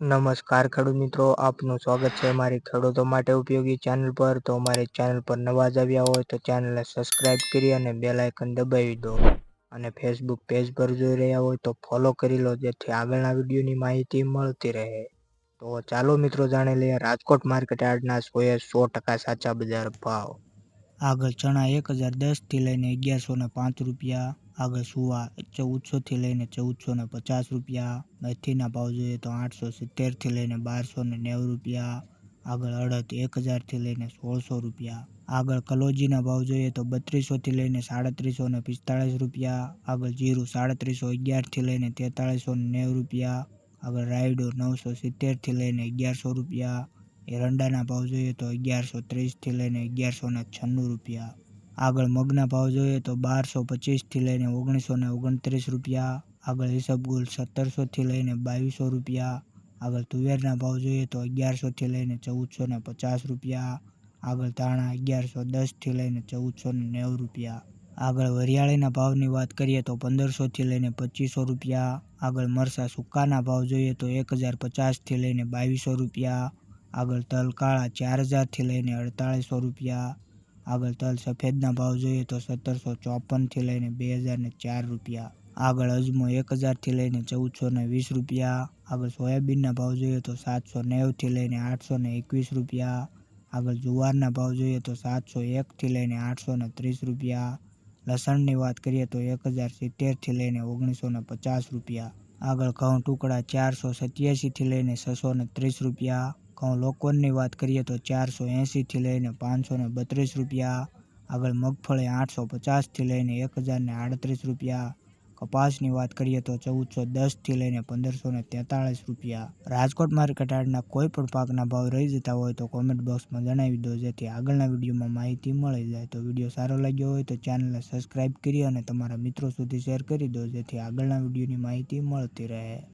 નમસ્કાર ખેડૂત મિત્રો, આપનું સ્વાગત છે મારી ખેડૂતો માટે ઉપયોગી ચેનલ પર. તો અમારી ચેનલ પર નવા જ આવ્યા હોય તો ચેનલને સબસ્ક્રાઇબ કરી અને બેલ આઇકન દબાવી દો. અને ફેસબુક પેજ પર જોઈ રહ્યા હોય તો ફોલો કરી લો, જેથી આગળના વિડીયોની માહિતી મળતી રહે. તો ચાલો મિત્રો, જાણી લઈએ રાજકોટ માર્કેટ યાર્ડના સોએ સો ટકા સાચા બજાર ભાવ. આગળ ચણા એક હજાર દસથી લઈને અગિયારસો ને પાંચ રૂપિયા, આગળ સુવા ચૌદસોથી લઈને ચૌદસો ને પચાસ રૂપિયા મેથીના ભાવ જોઈએ તો આઠસો સિત્તેરથી લઈને બારસો ને નેવું રૂપિયા, આગળ અડદ એક હજારથી લઈને સોળસો રૂપિયા, આગળ કલોજીના ભાવ જોઈએ તો બત્રીસોથી લઈને સાડત્રીસો ને પિસ્તાળીસ રૂપિયા, આગળ જીરું સાડત્રીસો અગિયારથી લઈને તેતાળીસો ને નેવું રૂપિયા, આગળ રાયડો નવસો સિત્તેરથી લઈને અગિયારસો રૂપિયા એરંડાના ભાવ જોઈએ તો અગિયારસો ત્રીસથી લઈને અગિયારસો ને છન્નું રૂપિયા. આગળ મગના ભાવ જોઈએ તો બારસો પચીસથી લઈને ઓગણીસો ને ઓગણત્રીસ રૂપિયા. આગળ હિસાબગુલ સત્તરસોથી લઈને બાવીસો રૂપિયા. આગળ તુવેરના ભાવ જોઈએ તો અગિયારસોથી લઈને ચૌદસો ને પચાસ રૂપિયા. આગળ ધાણા અગિયારસો દસથી લઈને ચૌદસો ને નેવું રૂપિયા. આગળ વરિયાળીના ભાવની વાત કરીએ તો પંદરસોથી લઈને પચીસો રૂપિયા. આગળ મરસા સુકાના ભાવ જોઈએ તો એક હજાર પચાસથી લઈને બાવીસો રૂપિયા. આગળ તલ કાળા ચાર હજારથી લઈને અડતાળીસો રૂપિયા. આગળ તલ સફેદના ભાવ જોઈએ તો સત્તરસો ચોપનથી લઈને બે હજારને ચાર રૂપિયા. આગળ અજમો એક હજારથી લઈને ચૌદસો ને વીસ રૂપિયા. આગળ સોયાબીનના ભાવ જોઈએ તો સાતસો નેવથી લઈને આઠસો ને એકવીસ રૂપિયા. આગળ જુવારના ભાવ જોઈએ તો સાતસો એકથી લઈને આઠસો ને ત્રીસ રૂપિયા. લસણની વાત કરીએ તો એક હજાર સિત્તેરથી લઈને ઓગણીસો ને પચાસ રૂપિયા. આગળ ઘઉં ટુકડા ચારસો સત્યાસીથી લઈને છસો ને ત્રીસ રૂપિયા. ઘઉં લોકોની વાત કરીએ તો ચારસો એંશીથી લઈને પાંચસો ને બત્રીસ રૂપિયા, આગળ મગફળી આઠસો પચાસથી લઈને એક હજારને આડત્રીસ રૂપિયા, કપાસની વાત કરીએ તો ચૌદસો દસથી લઈને પંદરસો ને તેતાળીસ રૂપિયા. રાજકોટ માર્કેટ યાર્ડના કોઈ પણ પાકના ભાવ રહી જતા હોય તો કોમેન્ટ બોક્સમાં જણાવી દો, જેથી આગળના વિડીયોમાં માહિતી મળી જાય. તો વીડિયો સારો લાગ્યો હોય તો ચેનલને સબસ્ક્રાઇબ કરી અને તમારા મિત્રો સુધી શેર કરી દો, જેથી આગળના વિડીયોની માહિતી મળતી રહે.